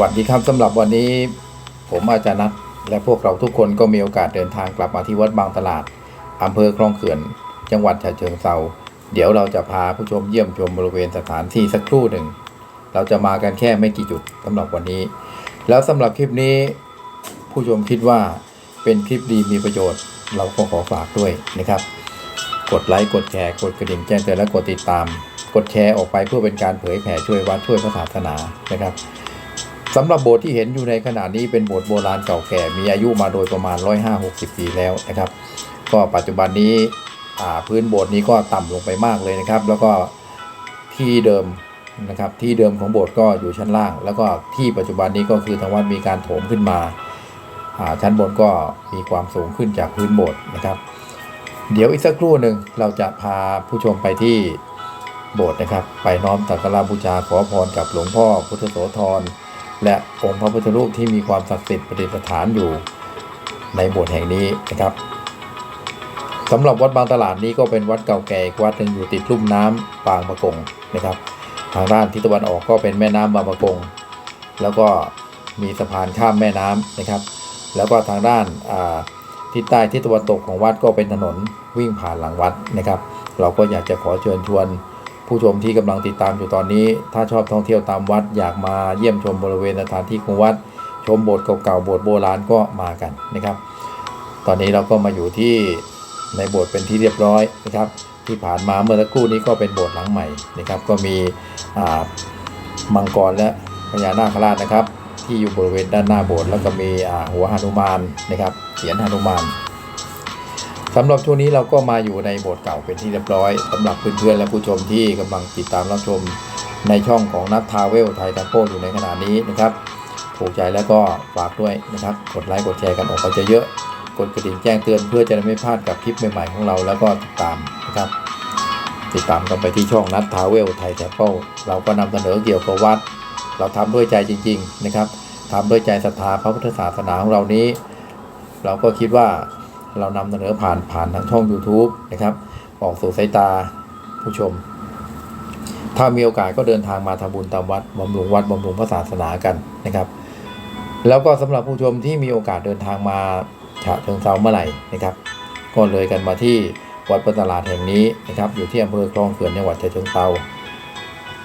วัสดีครับสำหรับวันนี้ผมอาจารย์นัทและพวกเราทุกคนก็มีโอกาสเดินทางกลับมาที่วัดบางตลาดอำเภอคลองเขื่อน จังหวัดฉะเชิงเทราเดี๋ยวเราจะพาผู้ชมเยี่ยมชมบริเวณสถานที่สักครู่หนึ่ง เราจะมากันแค่ไม่กี่จุดสำหรับวันนี้ แล้วสำหรับคลิปนี้ ผู้ชมคิดว่าเป็นคลิปดีมีประโยชน์ เราก็ขอฝากด้วยนะครับ กดไลค์กดแชร์กดกระดิ่งแจ้งเตือนและกดติดตาม กดแชร์ออกไปเพื่อเป็นการเผยแผ่ช่วยวัดช่วยพระศาสนานะครับ สำหรับโบสถ์ที่เห็นอยู่ในขณะนี้เป็นโบสถ์โบราณเก่าแก่ มีอายุมาโดยประมาณ 1560ปีแล้วนะครับ ก็ปัจจุบันนี้พื้นโบสถ์นี้ก็ต่ำลงไปมากเลยนะครับ แล้วก็ที่เดิมนะครับที่เดิมของโบสถ์ก็อยู่ชั้นล่าง แล้วก็ที่ปัจจุบันนี้ก็คือทางวัดมีการโถมขึ้นมาาชั้นบนก็มีความสูงขึ้นจากพื้นโบสถ์นะครับ เดี๋ยวอีกสักครู่หนึ่งเราจะพาผู้ชมไปที่โบสถ์นะครับ ไปน้อมสักการะบูชาขอพรกับหลวงพ่อพุทธโสธร และองค์พระพุทธรูปที่มีความศักดิ์สิทธิ์ประดิษฐานอยู่ในโบสถ์แห่งนี้นะครับสำหรับวัดบางตลาดนี้ก็เป็นวัดเก่าแก่วัดหนึ่งอยู่ติดลุ่มน้ำปางมะกงนะครับ ทางด้านทิศตะวันออกก็เป็นแม่น้ำบางมะกง แล้วก็มีสะพานข้ามแม่น้ำนะครับ แล้วก็ทางด้านทิศใต้ทิศตะวันตกของวัดก็เป็นถนนวิ่งผ่านหลังวัดนะครับ เราก็อยากจะขอเชิญชวน ผู้ชมที่กำลังติดตามอยู่ตอนนี้ ถ้าชอบท่องเที่ยวตามวัด อยากมาเยี่ยมชมบริเวณสถานที่ของวัด ชมโบสถ์เก่าๆโบสถ์โบราณก็มากันนะครับ ตอนนี้เราก็มาอยู่ที่ในโบสถ์เป็นที่เรียบร้อยนะครับ ที่ผ่านมาเมื่อสักครู่นี้ก็เป็นโบสถ์หลังใหม่นะครับ ก็มีอ่ามังกรและพญานาคราชนะครับ ที่อยู่บริเวณด้านหน้าโบสถ์แล้วก็มีอ่าหัวหนุมานนะครับเสียนหนุมาน สำหรับช่วงนี้เราก็มาอยู่ในโบสถ์เก่าเป็นที่เรียบร้อยสำหรับเพื่อนๆและผู้ชมที่กำลังติดตามรับชมในช่องของนัททาวเวลไทยทัมโปอยู่ในขณะนี้นะครับ ถูกใจแล้วก็ฝากด้วยนะครับ กดไลค์กดแชร์กันออกไปเยอะๆกดกระดิ่งแจ้งเตือนเพื่อจะได้ไม่พลาดกับคลิปใหม่ๆของเราแล้วก็ติดตามนะครับ ติดตามกันไปที่ช่องนัททาวเวลไทยแทมเปิลเราก็นำเสนอเกี่ยวกับวัด เราทำด้วยใจจริง ๆ นะครับทำด้วยใจศรัทธาพระพุทธศาสนาของเรานี้ เราก็คิดว่า เรานำเสนอผ่านผ่านทางช่อง YouTube นะครับ ออกสู่สายตาผู้ชม ถ้ามีโอกาสก็เดินทางมาทำบุญตามวัดบำรุงวัดบำรุงพระศาสนากันนะครับ แล้วก็สำหรับผู้ชมที่มีโอกาสเดินทางมาฉะเชิงเซาเมื่อไหร่นะครับ ก็เลยกันมาที่วัดประตลาดแห่งนี้นะครับ อยู่ที่อำเภอคลองเขื่อนจังหวัดฉะเชิงเซา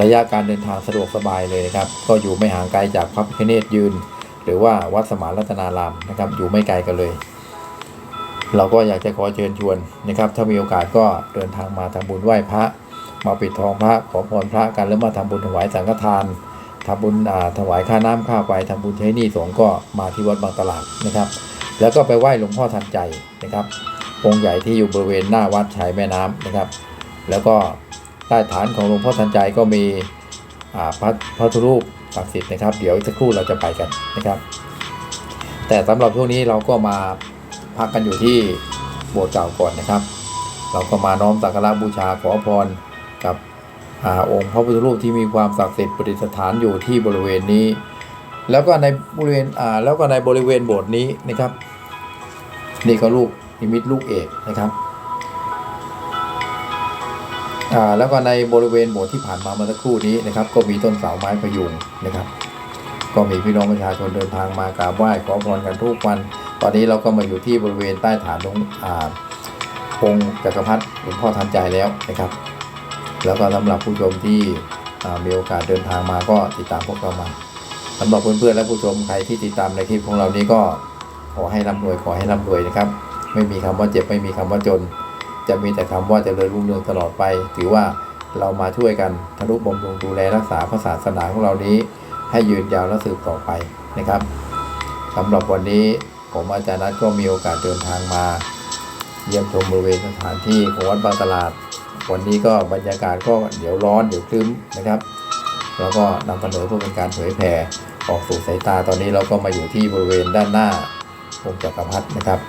ระยะการเดินทางสะดวกสบายเลยนะครับ ก็อยู่ไม่ห่างไกลจากพระพิฆเนศยืน หรือว่าวัดสมานรัตนารามนะครับ อยู่ไม่ไกลกันเลย เราก็อยากจะขอเชิญชวนนะครับ ถ้ามีโอกาสก็เดินทางมาทำบุญไหว้พระ มาปิดทองพระขอพรพระกันแล้วมาทำบุญถวายสังฆทานทำบุญอ่าถวายค่าน้ำค่าไฟทำบุญใช้หนี้สงฆ์ก็มาที่วัดบางตลาดนะครับ แล้วก็ไปไหว้หลวงพ่อทันใจนะครับองค์ใหญ่ที่อยู่บริเวณหน้าวัดชายแม่น้ำนะครับ แล้วก็ใต้ฐานของหลวงพ่อทันใจก็มีอ่าพระพระพุทธรูปศักดิ์สิทธิ์นะครับ เดี๋ยวสักครู่เราจะไปกันนะครับ แต่สำหรับช่วงนี้เราก็มา พักกันอยู่ที่โบสถ์เก่าก่อนนะครับ เราก็มาน้อมสักการะบูชาขอพรกับอองค์พระพุทธรูปที่มีความศักดิ์สิทธิ์ประดิษฐานอยู่ที่บริเวณนี้ แล้วก็ในบริเวณแล้วก็ในบริเวณโบสถ์นี้นะครับ นี่ก็ลูกนิมิตลูกเอกนะครับแล้วก็ในบริเวณโบสถ์ที่ผ่านมาเมื่อสักครู่นี้นะครับ ก็มีต้นเสาไม้พยุงนะครับ ก็มีพี่น้องประชาชนเดินทางมากราบไหว้ขอพรกันทุกวัน ตอนนี้เราก็มาอยู่ที่บริเวณใต้ฐานหลวงอ่าองค์จักรพรรดิหลวงพ่อทันใจแล้วนะครับ แล้วก็สำหรับผู้ชมที่มีโอกาสเดินทางมาก็ติดตามพวกเรามาสำหรับเพื่อนๆและผู้ชมใครที่ติดตามในคลิปของเรานี้ก็ขอให้ร่ำรวยขอให้ร่ำรวยนะครับ ไม่มีคำว่าเจ็บไม่มีคำว่าจน จะมีแต่คำว่าจเจริญรุ่งเรืองตลอดไป ถือว่าเรามาช่วยกันทนุบำรุงดูแลรักษาพระศาสนาของเรานี้ ให้ยืนยาวและสืบต่อไปนะครับสำหรับวันนี้ผมอาจารย์นัทก็มีโอกาสเดินทางมา เยี่ยมชมบริเวณสถานที่ของวัดบางตลาด วันนี้ก็บรรยากาศก็เดี๋ยวร้อนเดี๋ยวครึ้มนะครับ แล้วก็นำเสนอเพื่อเป็นการเผยแผ่ออกสู่สายตาตอนนี้เราก็มาอยู่ที่บริเวณด้านหน้าองค์จักรพรรดินะครับ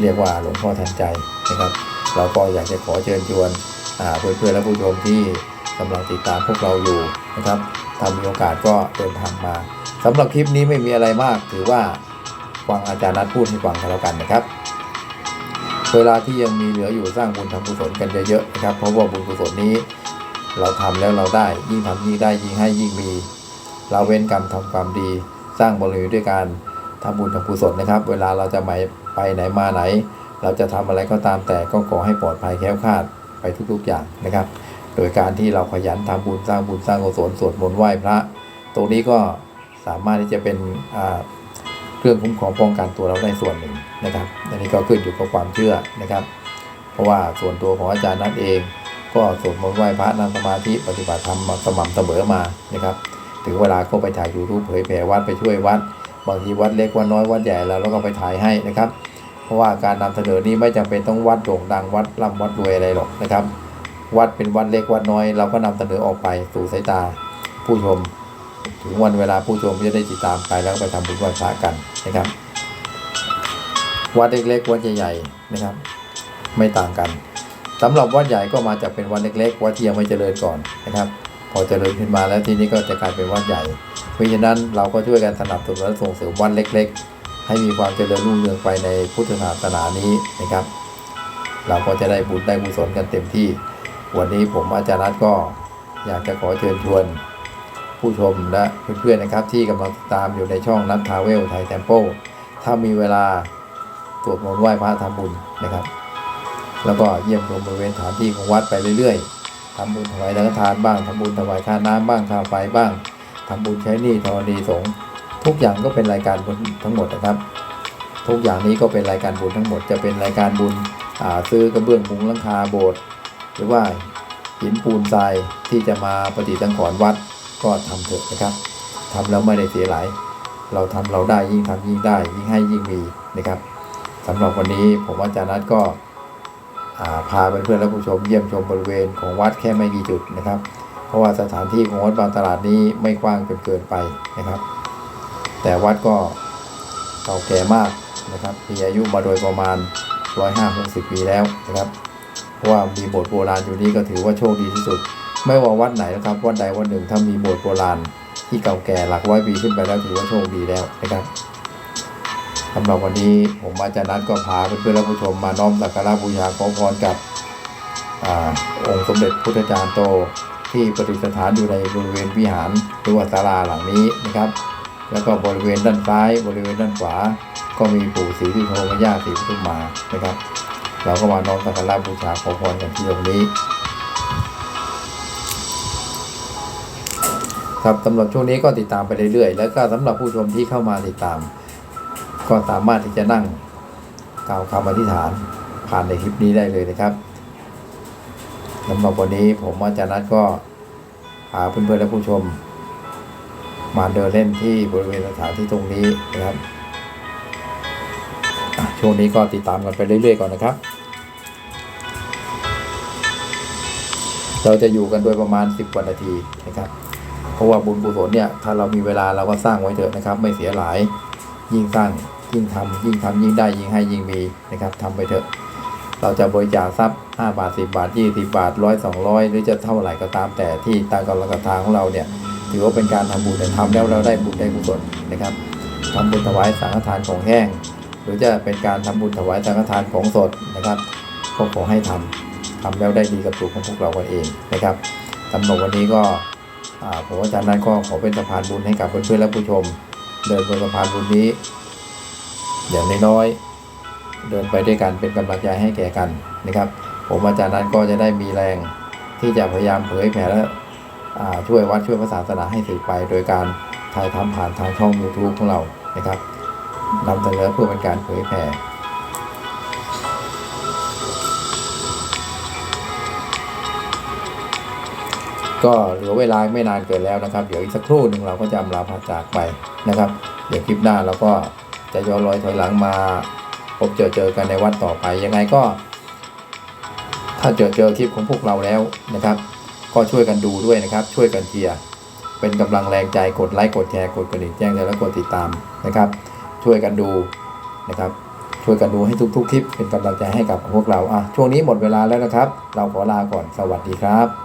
เรียกว่าหลวงพ่อทันใจนะครับ เราก็อยากจะขอเชิญชวนเพื่อนๆและผู้ชมที่ กำลังติดตามพวกเราอยู่นะครับถ้ามีโอกาสก็เดินทางมาสำหรับคลิปนี้ไม่มีอะไรมาก ถือว่าฟังอาจารย์นัดพูดให้ฟังกันแล้วกันนะครับ เวลาที่ยังมีเหลืออยู่สร้างบุญทำกุศลกันเยอะๆนะครับ เพราะว่าบุญกุศลนี้ เราทำแล้วเราได้ ยิ่งทำยิ่งได้ยิ่งให้ยิ่งมี เราเว้นกรรมทำความดี สร้างบารมีด้วยการทำบุญทำกุศลนะครับ เวลาเราจะไปไปไหนมาไหน เราจะทำอะไรก็ตามแต่ก็ขอให้ปลอดภัยแคล้วคลาดไปทุกๆอย่างนะครับ โดยการที่เราขยันทำบุญสร้างบุญสร้างกุศลสวดมนต์ไหว้พระ ตรงนี้ก็สามารถที่จะเป็นเครื่องคุ้มครองป้องกันตัวเราได้ส่วนหนึ่งนะครับอันนี้ก็ขึ้นอยู่กับความเชื่อนะครับ เพราะว่าส่วนตัวของอาจารย์นัทเอง ก็สวดมนต์ไหว้พระนั่งสมาธิปฏิบัติธรรมสม่ำเสมอมานะครับถึงเวลาก็ไปถ่ายยูทูบเผยแผ่วัดไปช่วยวัด บางทีวัดเล็กวัดน้อยวัดใหญ่แล้วเราก็ไปถ่ายให้นะครับ เพราะว่าการนำเสนอนี้ไม่จำเป็นต้องวัดโด่งดังวัดร่ำวัดรวยอะไรหรอกนะครับ วัดเป็นวัดเล็กวัดน้อย เราก็นำเสนอออกไปสู่สายตาผู้ชม ถึงวันเวลาผู้ชมจะได้ติดตามไปแล้วไปทำบุญไหว้พระกันนะครับ วัดเล็กๆวัดใหญ่ๆนะครับ ไม่ต่างกันสำหรับวัดใหญ่ก็มาจากเป็นวัดเล็ก ๆ วัดที่ยังไม่เจริญก่อนนะครับ พอเจริญขึ้นมาแล้วทีนี้ก็จะกลายเป็นวัดใหญ่เพราะฉะนั้นเราก็ช่วยกันสนับสนุนและส่งเสริมวัดเล็ก ๆ ให้มีความเจริญรุ่งเรืองไปในพุทธศาสนานี้นะครับ เราก็จะได้บุญได้กุศลกันเต็มที่ วันนี้ผมอาจารย์นัทก็อยากจะขอเชิญชวน ผู้ชมและเพื่อนๆนะครับที่กำลังตามอยู่ในช่องนัททาเวลไทยแทมโปถ้ามีเวลาสวดมนต์ไหว้พระทำบุญนะครับ แล้วก็เยี่ยมชมบริเวณสถานที่ของวัดไปเรื่อยๆทำบุญถวายสังฆทานบ้างทำบุญถวายค่าน้ำบ้างค่าไฟบ้างทำบุญใช้หนี้ธรณีสงฆ์ทุกอย่างก็เป็นรายการบุญทั้งหมดนะครับ ทุกอย่างนี้ก็เป็นรายการบุญทั้งหมดจะเป็นรายการบุญซื้อกระเบื้องมุงหลังคาโบสถ์ หรือว่าหินปูนทรายที่จะมาปฏิสังขรณ์วัดก็ทำเถอะนะครับทำแล้วไม่ได้เสียหลาย เราทำเราได้ยิ่งทำยิ่งได้ ยิ่งให้ยิ่งมีนะครับสำหรับวันนี้ผมอาจารย์นัทก็พาเพื่อนๆและผู้ชมเยี่ยมชมบริเวณของวัดแค่ไม่กี่จุดนะครับ เพราะว่าสถานที่ของวัดบางตลาดนี้ไม่กว้างจนเกินไปนะครับ แต่วัดก็เก่าแก่มากนะครับ มีอายุมาโดยประมาณ 150 ปีแล้วนะครับ ว่ามีโบสถ์โบราณอยู่นี่ก็ถือว่าโชคดีที่สุด ไม่ว่าวัดไหนนะครับวัดใดวัดหนึ่งถ้ามีโบสถ์โบราณที่เก่าแก่หลักร้อยปีขึ้นไปแล้วถือว่าโชคดีแล้วนะครับสำหรับวันนี้ผมอาจารย์นัทก็พาเพื่อนๆและผู้ชมมาน้อมสักการะบูชาขอพรกับอองค์สมเด็จพุทธจารย์โตที่ประดิษฐานอยู่ในบริเวณวิหารหรือว่าศาลาหลังนี้นะครับ แล้วก็บริเวณด้านซ้าย บริเวณด้านขวา ก็มีปู่ศรีที่โทมย่าศรีปทุมมานะครับ เราก็มาน้อมสักการะบูชาขอพรกันที่ตรงนี้ ครับสำหรับช่วงนี้ก็ติดตามไปเรื่อยๆ แล้วก็สำหรับผู้ชมที่เข้ามาติดตาม ก็สามารถที่จะนั่งกล่าวคำอธิษฐานผ่านในคลิปนี้ได้เลยนะครับสำหรับวันนี้ผมอาจารย์นัทก็พาเพื่อนๆและผู้ชม มาเดินเล่นที่บริเวณสถานที่ตรงนี้นะครับ ช่วงนี้ก็ติดตามกันไปเรื่อยๆก่อนนะครับ เราจะอยู่กันโดยประมาณ 10กว่านาทีนะครับ เพราะว่าบุญกุศลเนี่ย ถ้าเรามีเวลาเราก็สร้างไว้เถอะนะครับ ไม่เสียหลาย ยิ่งสร้างยิ่งทำยิ่งทำยิ่งได้ยิ่งให้ยิ่งมีนะครับทำไปเถอะ เราจะบริจาคทรัพย์ 5 บาท 10 บาท 20 บาทร้อยสองร้อยหรือจะเท่าไหร่ก็ตามแต่ที่ตามกำลังศรัทธาของเราเนี่ยถือว่าเป็นการทำบุญแต่ทำแล้วเราได้บุญได้กุศลนะครับทำบุญถวายสังฆทานของแห้ง หรือจะเป็นการทำบุญถวายสังฆทานของสดนะครับก็ขอให้ทำทำแล้วได้ดีกับตัวของพวกเรากันเองนะครับสำหรับวันนี้ก็ผมอาจารย์นั้นก็ขอเป็นสะพานบุญให้กับเพื่อนๆและผู้ชม เดินบนสะพานบุญนี้ อย่างน้อยๆเดินไปด้วยกันเป็นกำลังใจให้แก่กันนะครับ ผมอาจารย์นั้นก็จะได้มีแรงที่จะพยายามเผยแผ่และช่วยวัดช่วยพระศาสนาให้สืบไป โดยการถ่ายทำผ่านทางช่อง YouTube ของเรานะครับ นำเสนอเพื่อเป็นการเผยแผ่ก็เหลือเวลาไม่นานเกินแล้วนะครับ เดี๋ยวอีกสักครู่หนึ่งเราก็จะลาพาจากไปนะครับ เดี๋ยวคลิปหน้าเราก็จะย้อนรอยถอยหลังมาพบเจอเจอกันในวัดต่อไปยังไงก็ ถ้าเจอเจอคลิปของพวกเราแล้วนะครับ ก็ช่วยกันดูด้วยนะครับ ช่วยกันเชียร์เป็นกำลังแรงใจกดไลค์กดแชร์กดกระดิ่งแจ้งเตือนและกดติดตามนะครับ ช่วยกันดูนะครับ ช่วยกันดูให้ทุกๆคลิปเป็นกำลังใจให้กับพวกเราอะช่วงนี้หมดเวลาแล้วนะครับ เราขอลาก่อนสวัสดีครับ